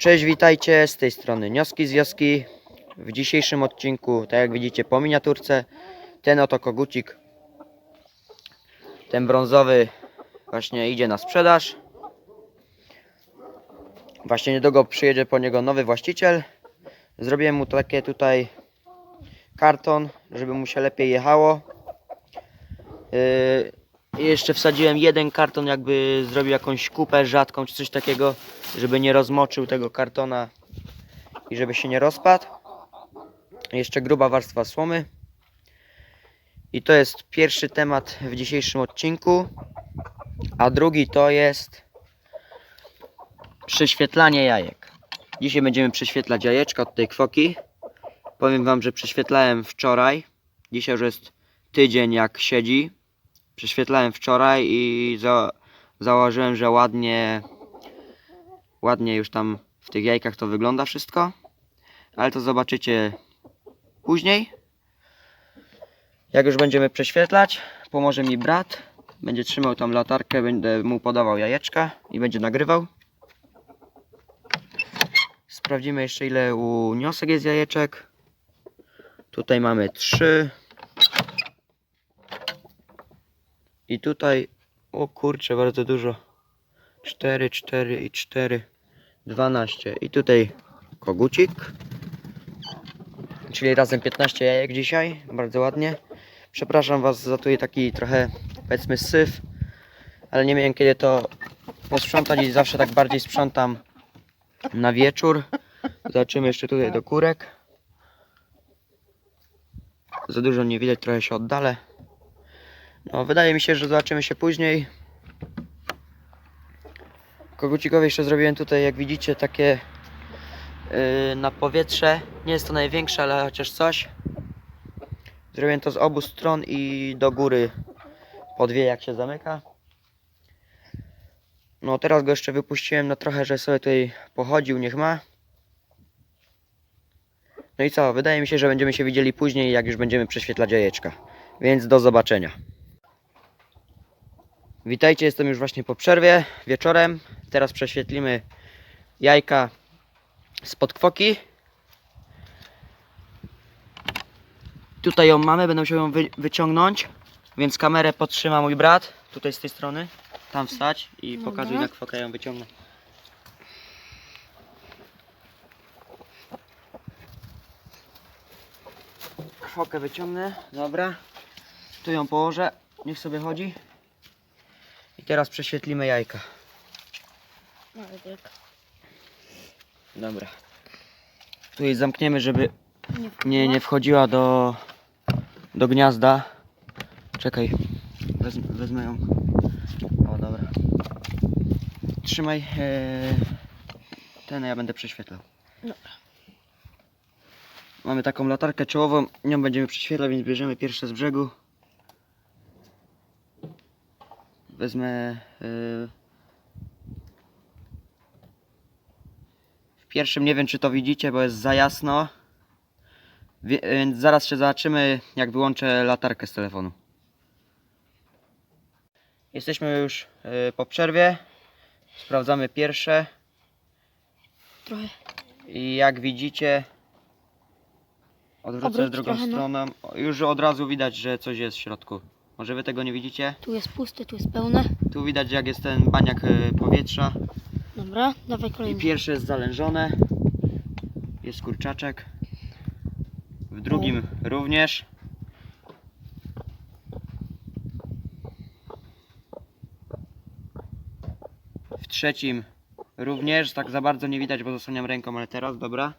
Cześć, witajcie, z tej strony Nioski z Wioski. W dzisiejszym odcinku, tak jak widzicie po miniaturce, ten oto kogucik, ten brązowy właśnie idzie na sprzedaż. Właśnie niedługo przyjedzie po niego nowy właściciel. Zrobiłem mu takie tutaj karton, żeby mu się lepiej jechało. Yy, jeszcze wsadziłem jeden karton, jakby zrobił jakąś kupę rzadką czy coś takiego, żeby nie rozmoczył tego kartona i żeby się nie rozpadł. Jeszcze gruba warstwa słomy. I to jest pierwszy temat w dzisiejszym odcinku. A drugi to jest prześwietlanie jajek. Dzisiaj będziemy prześwietlać jajeczka od tej kwoki. Powiem wam, że prześwietlałem wczoraj. Dzisiaj już jest tydzień jak siedzi prześwietlałem wczoraj i za, założyłem, że ładnie ładnie już tam w tych jajkach to wygląda wszystko. Ale to zobaczycie później. Jak już będziemy prześwietlać, pomoże mi brat. Będzie trzymał tam latarkę, będę mu podawał jajeczka i będzie nagrywał. Sprawdzimy jeszcze ile u niosek jest jajeczek. Tutaj mamy trzy. I tutaj, o kurczę, bardzo dużo. 4, 4 i 4, 12. I tutaj kogucik. Czyli razem 15 jajek dzisiaj. Bardzo ładnie. Przepraszam Was za tutaj taki trochę, powiedzmy, syf. Ale nie miałem kiedy to posprzątać i zawsze tak bardziej sprzątam na wieczór. Zobaczymy jeszcze tutaj do kurek. Za dużo nie widać, trochę się oddalę. No, wydaje mi się, że zobaczymy się później. Kogucikowi jeszcze zrobiłem tutaj, jak widzicie, takie yy, na powietrze. Nie jest to największe, ale chociaż coś. Zrobiłem to z obu stron i do góry po dwie, jak się zamyka. No, teraz go jeszcze wypuściłem na trochę, że sobie tutaj pochodził, niech ma. No i co, wydaje mi się, że będziemy się widzieli później, jak już będziemy prześwietlać jajeczka. Więc do zobaczenia. Witajcie, jestem już właśnie po przerwie, wieczorem. Teraz prześwietlimy jajka spod kwoki. Tutaj ją mamy, będę musiał ją wy wyciągnąć, więc kamerę podtrzyma mój brat, tutaj z tej strony, tam wstać i Dobra. pokazuj na kwokę ją wyciągnę. Kwokę wyciągnę, dobra. Tu ją położę, niech sobie chodzi. I teraz prześwietlimy jajka. Dobra. Tu jej zamkniemy, żeby nie, nie wchodziła do, do gniazda. Czekaj, wezmę, wezmę ją. O, dobra. Trzymaj e, ten, a ja będę prześwietlał. Dobra. Mamy taką latarkę czołową, nią będziemy prześwietlać, więc bierzemy pierwsze z brzegu. Wezmę e, w pierwszym nie wiem czy to widzicie, bo jest za jasno. Więc zaraz się zobaczymy, jak wyłączę latarkę z telefonu. Jesteśmy już e, po przerwie. Sprawdzamy pierwsze. Trochę. I jak widzicie, odwrócę Obróć drugą trochę, no. stroną. Już od razu widać, że coś jest w środku. Może wy tego nie widzicie? Tu jest pusty, tu jest pełne. Tu widać, jak jest ten baniak e, powietrza. Dobra, dawaj I kolejny. pierwsze jest zalężone. Jest kurczaczek. W drugim również. W trzecim również. Tak za bardzo nie widać, bo zasłaniam ręką, ale teraz, dobra.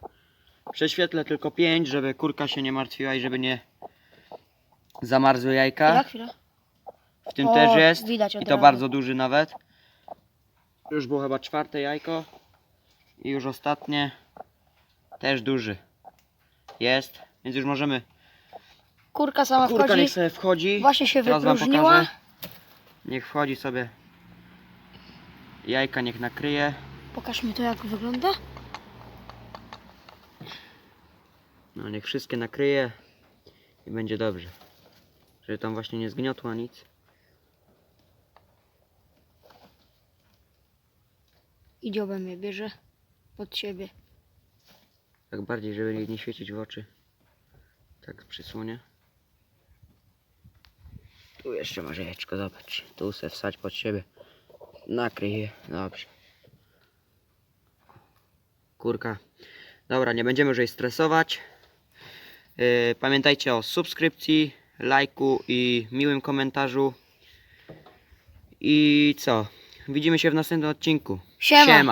Prześwietlę tylko pięć, żeby kurka się nie martwiła i żeby nie zamarzły Chwila, jajka. chwila. W tym O, też jest. widać od I to razu. bardzo duży nawet. Już było chyba czwarte jajko. I już ostatnie. Też duży. Jest. Więc już możemy. Kurka sama Kurka wchodzi. niech sobie wchodzi. Właśnie się Teraz wam wypróżniła. pokażę. Niech wchodzi sobie. Jajka niech nakryje. Pokaż mi to jak wygląda. No niech wszystkie nakryje. I będzie dobrze. Żeby tam właśnie nie zgniotła nic. I dziobem je bierze. pod siebie. Tak bardziej, żeby jej nie świecić w oczy. Tak przysłonię. Tu jeszcze masz jajeczko, zobacz. Tu se wsadź pod siebie. Nakryj je. Dobrze. Kurka. Dobra, nie będziemy już jej stresować. Yy, pamiętajcie o subskrypcji, lajku i miłym komentarzu. I co? Widzimy się w następnym odcinku. Siema. Siema.